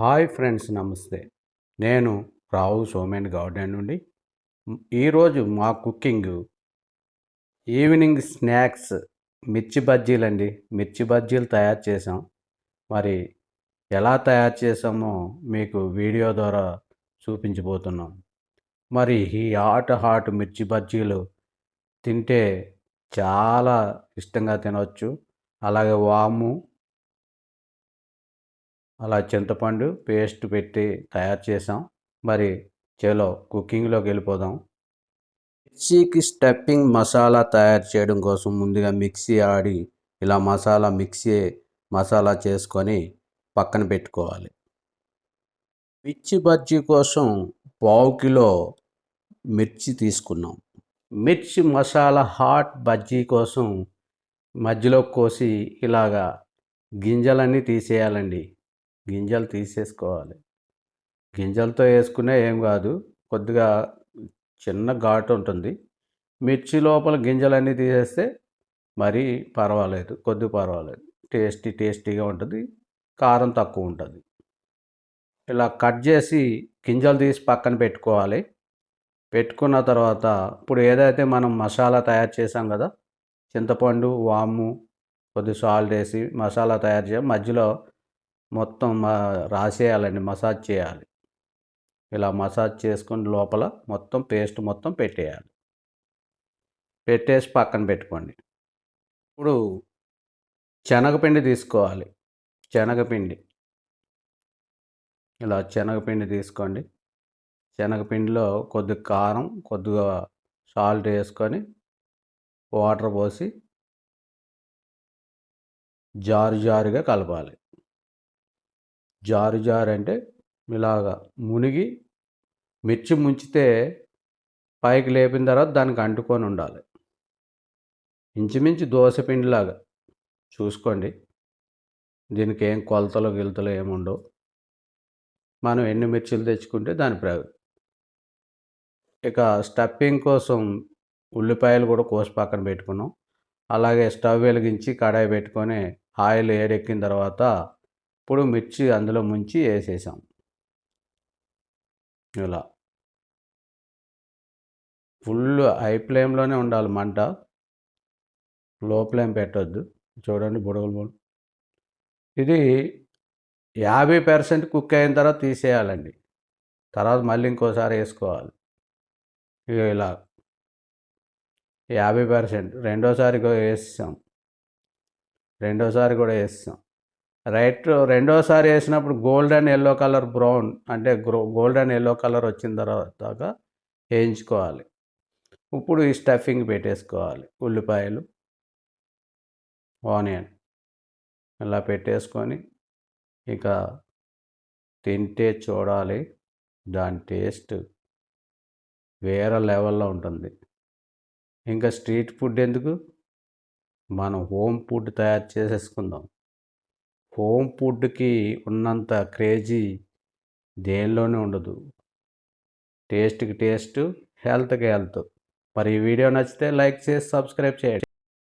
Hi friends నమస్తే. నేను రావు సోమేన్ garden నుండి ఈరోజు మా కుకింగ్ ఈవినింగ్ స్నాక్స్ మిర్చి బజ్జీలండి మిర్చి బజ్జీలు తయారు చేసాం మరి ఎలా తయారు చేసామో మీకు వీడియో ద్వారా చూపించబోతున్నాం. మరి ఈ హాట్ హాట్ మిర్చి బజ్జీలు తింటే చాలా ఇష్టంగా తినవచ్చు అలాగే వాము అలా చింతపండు పేస్ట్ పెట్టి తయారు చేసాం మరి చలో కుకింగ్లోకి వెళ్ళిపోదాం. మిర్చికి స్టెప్పింగ్ మసాలా తయారు చేయడం కోసం ముందుగా మిక్సీ ఆడి ఇలా మసాలా మిక్సీ మసాలా చేసుకొని పక్కన పెట్టుకోవాలి. మిర్చి బజ్జీ కోసం పావు కిలో మిర్చి తీసుకున్నాం. మిర్చి మసాలా హాట్ బజ్జీ కోసం మధ్యలో కోసి ఇలాగా గింజలన్నీ తీసేయాలండి. గింజలు తీసేసుకోవాలి. గింజలతో వేసుకునే ఏం కాదు. కొద్దిగా చిన్న ఘాటు ఉంటుంది. మిర్చి లోపల గింజలన్నీ తీసేస్తే మరీ పర్వాలేదు. కొద్ది పర్వాలేదు. టేస్టీ టేస్టీగా ఉంటుంది. కారం తక్కువ ఉంటుంది. ఇలా కట్ చేసి గింజలు తీసి పక్కన పెట్టుకోవాలి. పెట్టుకున్న తర్వాత ఇప్పుడు ఏదైతే మనం మసాలా తయారు చేసాం కదా చింతపండు వాము కొద్ది సాల్ట్ వేసి మసాలా తయారు చేయాలి. మధ్యలో మొత్తం రాసేయాలండి మసాజ్ చేయాలి. ఇలా మసాజ్ చేసుకుని లోపల మొత్తం పేస్ట్ మొత్తం పెట్టేయాలి. పెట్టేసి పక్కన పెట్టుకోండి. ఇప్పుడు శనగపిండి తీసుకోవాలి. శనగపిండి. ఇలా శనగపిండి తీసుకోండి. శనగపిండిలో కొద్దిగా కారం కొద్దిగా సాల్ట్ వేసుకొని వాటర్ పోసి జారు జారుగా కలపాలి. జారు జారు అంటే ఇలాగా మునిగి మిర్చి ముంచితే పైకి లేపిన తర్వాత దానికి అంటుకొని ఉండాలి. ఇంచుమించు దోశ పిండిలాగా చూసుకోండి. దీనికి ఏం కొలతలు గిలతలు ఏముండవు మనం ఎన్ని మిర్చిలు తెచ్చుకుంటే దాని ప్రయోగం. ఇక స్టఫింగ్ కోసం ఉల్లిపాయలు కూడా కోసి పక్కన పెట్టుకున్నాం. అలాగే స్టవ్ వెలిగించి కడాయి పెట్టుకొని ఆయిల్ ఏడెక్కిన తర్వాత ఇప్పుడు మిర్చి అందులో ముంచి వేసేసాం. ఇలా. ఫుల్ హై ఫ్లేమ్లోనే ఉండాలి మంట. లో ఫ్లేమ్ పెట్టొద్దు. చూడండి బుడగలు బుడ ఇది యాభై పర్సెంట్ కుక్ అయిన తర్వాత తీసేయాలండి. తర్వాత మళ్ళీ ఇంకోసారి వేసుకోవాలి. ఇక ఇలా. యాభై పర్సెంట్. రెండోసారి కూడా వేసాం రెండోసారి కూడా వేస్తాం రైట్ రెండోసారి వేసినప్పుడు gold and yellow colour brown అంటే గోల్డ్ అండ్ ఎల్లో కలర్ వచ్చిన తర్వాత వేయించుకోవాలి. ఇప్పుడు ఈ స్టఫింగ్ పెట్టేసుకోవాలి. ఉల్లిపాయలు ఆనియన్ ఇలా పెట్టేసుకొని ఇక తింటే చూడాలి. దాని టేస్ట్ వేరే లెవెల్లో ఉంటుంది. ఇంకా స్ట్రీట్ ఫుడ్ ఎందుకు? మనం హోమ్ ఫుడ్ తయారు చేసేసుకుందాం. హోమ్ ఫుడ్కి ఉన్నంత క్రేజీ దేనిలోనే ఉండదు. టేస్ట్కి టేస్ట్ హెల్త్కి హెల్త్. మరి ఈ వీడియో నచ్చితే లైక్ చేసి సబ్స్క్రైబ్ చేయండి.